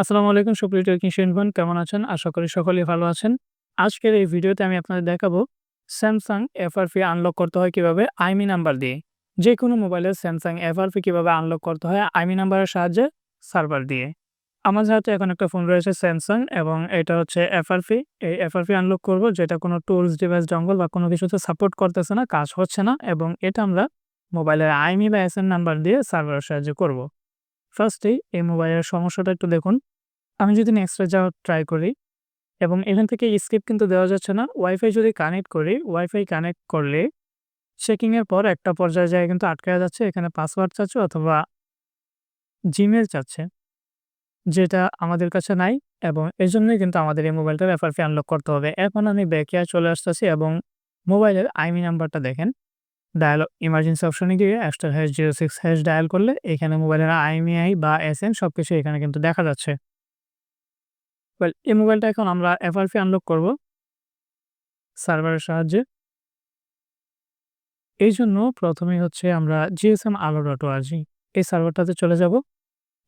আসসালামু আলাইকুম সুপ্রিয় বোন কেমন আছেন? আশা করি সকলেই ভালো আছেন। আজকের এই ভিডিওতে আমি আপনাদের দেখাবো Samsung FRP আনলক করতে হয় কীভাবে আইমি নাম্বার দিয়ে। যেকোনো মোবাইলের Samsung FRP কীভাবে আনলক করতে হয় আইমি নাম্বারের সাহায্যে সার্ভার দিয়ে। আমার হাতে এখন একটা ফোন রয়েছে স্যামসাং এবং এটা হচ্ছে FRP। এই FRP আনলক করব যেটা কোনো টুলস, ডিভাইস, ডঙ্গল বা কোনো কিছুতে সাপোর্ট করতেছে না, কাজ হচ্ছে না এবং এটা আমরা মোবাইলের আইমি বা এসএন নাম্বার দিয়ে সার্ভারের সাহায্যে করব। ফার্স্টেই এই মোবাইলের সমস্যাটা একটু দেখুন। আমি যদি নেক্সটে যাওয়ার ট্রাই করি এবং এখান থেকে স্কিপ কিন্তু দেওয়া যাচ্ছে না। ওয়াইফাই যদি কানেক্ট করি, ওয়াইফাই কানেক্ট করলে চেকিংয়ের পর একটা পর্যায়ে যেয়ে কিন্তু আটকায়া যাচ্ছে। এখানে পাসওয়ার্ড চাচ্ছে অথবা জিমেইল চাচ্ছে। যেটা আমাদের কাছে নাই এবং এই জন্যই কিন্তু আমাদের এই মোবাইলটার এফআরপি আনলক করতে হবে। এখন আমি ব্যাকে চলে আসতেছি এবং মোবাইলের আইমি নাম্বারটা দেখেন। ডায়াল ইমার্জেন্সি অপশনে গিয়ে star hash zero six hash dial করলে এখানে মোবাইলের আইএমইআই বা এস এন সব কিছু এখানে কিন্তু দেখা যাচ্ছে। ওয়েল এই মোবাইলটা এখন আমরা এফআরপি আনলক করব সার্ভারের সাহায্যে। এই জন্য প্রথমেই হচ্ছে আমরা জিএসএম আলো ডট ওআরজি এই সার্ভারটাতে চলে যাব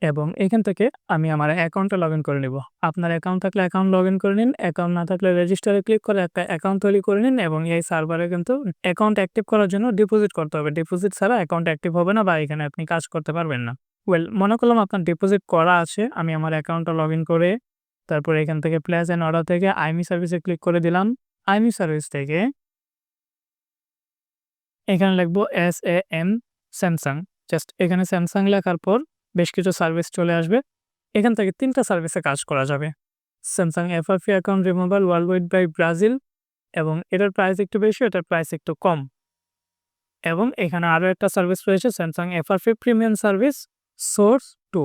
এবং এখান থেকে আমি আমার অ্যাকাউন্টে লগ করে নিব। আপনার অ্যাকাউন্ট থাকলে অ্যাকাউন্ট লগ করে নিন। অ্যাকাউন্ট না থাকলে রেজিস্টারে ক্লিক করে একটা অ্যাকাউন্ট তৈরি করে নিন এবং এই সার্ভারে কিন্তু অ্যাকাউন্ট অ্যাক্টিভ করার জন্য ডিপোজিট করতে হবে। ডিপোজিট ছাড়া অ্যাকাউন্ট অ্যাক্টিভ হবে না বা এখানে আপনি কাজ করতে পারবেন না। ওয়েল মনে করলাম আপনার ডিপোজিট করা আছে। আমি আমার অ্যাকাউন্টটা লগ করে তারপরে এখান থেকে প্লেস অ্যান্ড অর্ডার থেকে আইমি সার্ভিসে ক্লিক করে দিলাম। আইমি সার্ভিস থেকে। এখানে লিখব S A M Samsung just এখানে স্যামসাং লেখার পর বেশ কিছু সার্ভিস চলে আসবে। এখান থেকে তিনটা সার্ভিসে কাজ করা যাবে। Samsung FRP account removal world wide by Brazil এবং এটার প্রাইস একটু বেশি, এটার প্রাইস একটু কম। এবং এখানে আরও একটা সার্ভিস রয়েছে Samsung FRP premium service source two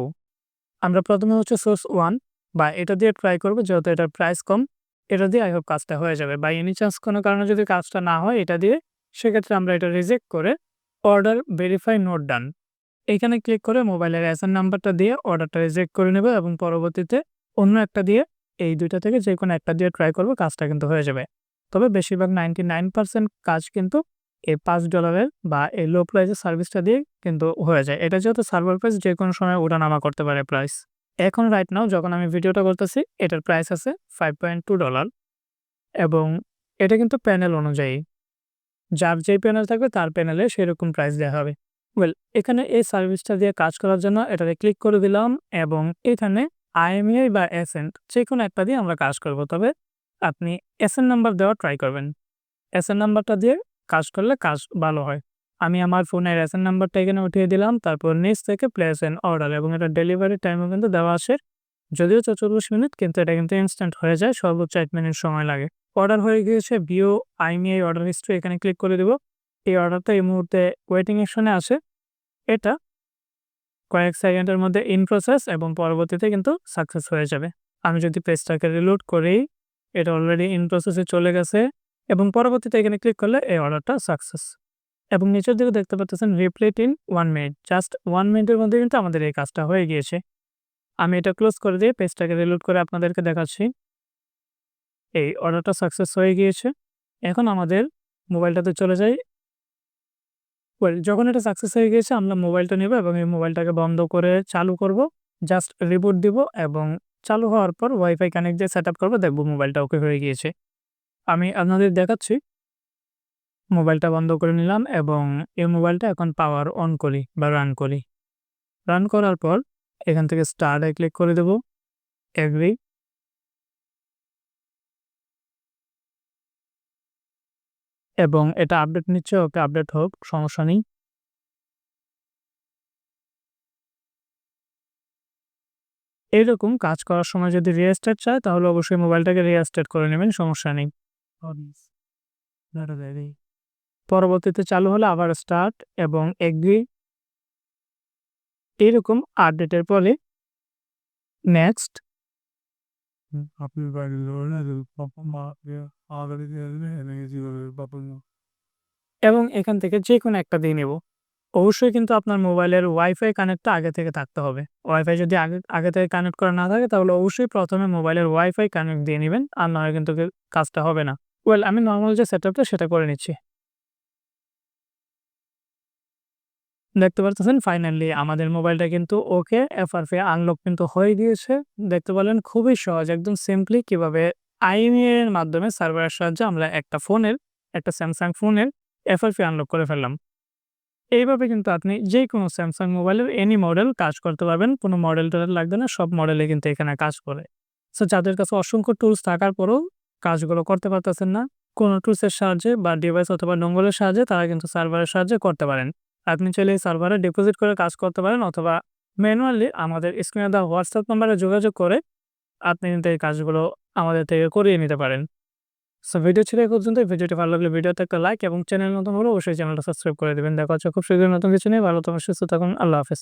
আমরা প্রথমে হচ্ছে সোর্স ওয়ান বা এটা দিয়ে ট্রাই করব যেহেতু এটার প্রাইস কম, এটা দিয়ে আই হোপ কাজটা হয়ে যাবে। বা এনি চান্স কোনো কারণে যদি কাজটা না হয় এটা দিয়ে, সেক্ষেত্রে আমরা এটা রিজেক্ট করে অর্ডার ভেরিফাই নোট ডান এখানে ক্লিক করে মোবাইলের অ্যাসেন নাম্বারটা দিয়ে অর্ডারটা রিজেক্ট করে নেবে এবং পরবর্তীতে অন্য একটা দিয়ে এই দুইটা থেকে যে কোনো একটা দিয়ে ট্রাই করব, কাজটা কিন্তু হয়ে যাবে। তবে বেশিরভাগ নাইনটি নাইন পার্সেন্ট কাজ কিন্তু এই পাঁচ ডলারের বা এই লো প্রাইসের সার্ভিসটা দিয়ে কিন্তু হয়ে যায়। এটা যেহেতু সার্ভার প্রাইস যে কোনো সময় ওঠানামা করতে পারে প্রাইস এখন রাইট নাও যখন আমি ভিডিওটা করতেছি, এটার প্রাইস আছে ফাইভ পয়েন্ট টু ডলার এবং এটা কিন্তু প্যানেল অনুযায়ী। যার যেই প্যানেল থাকবে, তার প্যানেলে সেরকম প্রাইস দেওয়া হবে। ওয়েল এখানে এই সার্ভিসটা দিয়ে কাজ করার জন্য এটাতে ক্লিক করে দিলাম এবং এখানে আইএমআই বা এসেন্ট যে কোনো একটা দিয়ে আমরা কাজ করব। তবে আপনি এসএন নাম্বার দেওয়া ট্রাই করবেন। এসএন নাম্বারটা দিয়ে কাজ করলে কাজ ভালো হয়। আমি আমার ফোনের এসএন নাম্বারটা এখানে উঠিয়ে দিলাম, তারপর নিচ থেকে প্লেস এন অর্ডার এবং এটা ডেলিভারি টাইমও কিন্তু দেওয়া আসে যদিও চৌচল্লিশ মিনিট, কিন্তু এটা কিন্তু ইনস্ট্যান্ট হয়ে যায়, সর্বোচ্চ এক মিনিট সময় লাগে। অর্ডার হয়ে গিয়েছে ভিও আইমিআই অর্ডার হিস্ট্রি, এখানে ক্লিক করে দেব। এই অর্ডারটা এই মুহূর্তে ওয়েটিং অপশনে আছে। এটা কয়েক সেকেন্ডের মধ্যে ইন প্রসেস এবং পরবর্তীতে কিন্তু সাকসেস হয়ে যাবে। আমি যদি পেজটাকে রিলোড করি, এটা অলরেডি ইন প্রসেসে চলে গেছে এবং পরবর্তীতে এখানে ক্লিক করলে এই অর্ডারটা সাকসেস। এবং নিচের দিকে দেখতে পাচ্ছেন replied in one minute just one মিনিটের মধ্যে কিন্তু আমাদের এই কাজটা হয়ে গিয়েছে। আমি এটা ক্লোজ করে দিয়ে পেজটাকে রিলোড করে আপনাদেরকে দেখাচ্ছি। এই অর্ডারটা সাকসেস হয়ে গিয়েছে। এখন আমাদের মোবাইলটাতে চলে যাই। ওয়েল যখন এটা সাকসেস হয়ে গিয়েছে, আমরা মোবাইলটা নেব এবং এই মোবাইলটাকে বন্ধ করে চালু করব। জাস্ট রিবুট দিব এবং চালু হওয়ার পর ওয়াইফাই কানেক্ট দিয়ে সেট আপ করব। দেখব মোবাইলটা ওকে হয়ে গিয়েছে। আমি আপনাদের দেখাচ্ছি। মোবাইলটা বন্ধ করে নিলাম এবং এই মোবাইলটা এখন পাওয়ার অন করি বা রান করি। রান করার পর এখান থেকে স্টার্টে ক্লিক করে দেব। এগ্রি এবং এটা আপডেট নিচ্ছে, ওকে আপডেট হোক, সমস্যা নেই। এইরকম কাজ করার সময় যদি রিস্টার্ট চায়, তাহলে অবশ্যই মোবাইলটাকে রিস্টার্ট করে নেবেন, সমস্যা নেই। পরবর্তীতে চালু হলে আবার স্টার্ট এবং এগ্রি। এরকম আপডেটের পরে নেক্সট। এবং এখান থেকে যে কোনো একটা দিয়ে নেব। অবশ্যই কিন্তু আপনার মোবাইলের ওয়াইফাই কানেক্টটা আগে থেকে থাকতে হবে। ওয়াইফাই যদি আগে আগে থেকে কানেক্ট করা না থাকে তাহলে অবশ্যই প্রথমে মোবাইলের ওয়াইফাই কানেক্ট দিয়ে নেবেন আর নয় কিন্তু কাজটা হবে না। ওয়েল আমি নর্মাল যে সেট সেটা করে নিচ্ছি। দেখতে পারতেছেন ফাইনালি আমাদের মোবাইলটা কিন্তু ওকে এফআরপি আনলক কিন্তু হয়ে গিয়েছে। দেখতে পারলেন খুবই সহজ একদম সিম্পলি কীভাবে আইএমইআই এর মাধ্যমে সার্ভারের সাহায্যে আমরা একটা ফোনের একটা স্যামসাং ফোনের এফআরপি আনলক করে ফেললাম। এইভাবে কিন্তু আপনি যেকোনো স্যামসাং মোবাইলের এনি মডেল কাজ করতে পারবেন। কোনো মডেল-টডেল লাগবে না। সব মডেলে কিন্তু এখানে কাজ করে। সো যাদের কাছে অসংখ্য টুলস থাকার পরেও কাজগুলো করতে পারতেছেন না, কোনো টুলসের সাহায্যে বা ডিভাইস অথবা ডোঙ্গলের সাহায্যে তারা কিন্তু সার্ভারের সাহায্যে করতে পারেন। আপনি চাইলে এই সার্ভারে ডিপোজিট করে কাজ করতে পারেন অথবা ম্যানুয়ালি আমাদের স্ক্রিনে দেওয়া হোয়াটসঅ্যাপ নাম্বারে যোগাযোগ করে আপনি কিন্তু এই কাজগুলো আমাদের থেকে করিয়ে নিতে পারেন। সো ভিডিও ছিল এই পর্যন্ত ভিডিওটি ভালো লাগলে ভিডিওতে একটা লাইক এবং চ্যানেল নতুন হলে অবশ্যই চ্যানেলটা সাবস্ক্রাইব করে দেবেন দেখা হচ্ছে খুব শীঘ্রই নতুন কিছু নেই ভালো তোমার সুস্থ থাকুন। আল্লাহ হাফেজ।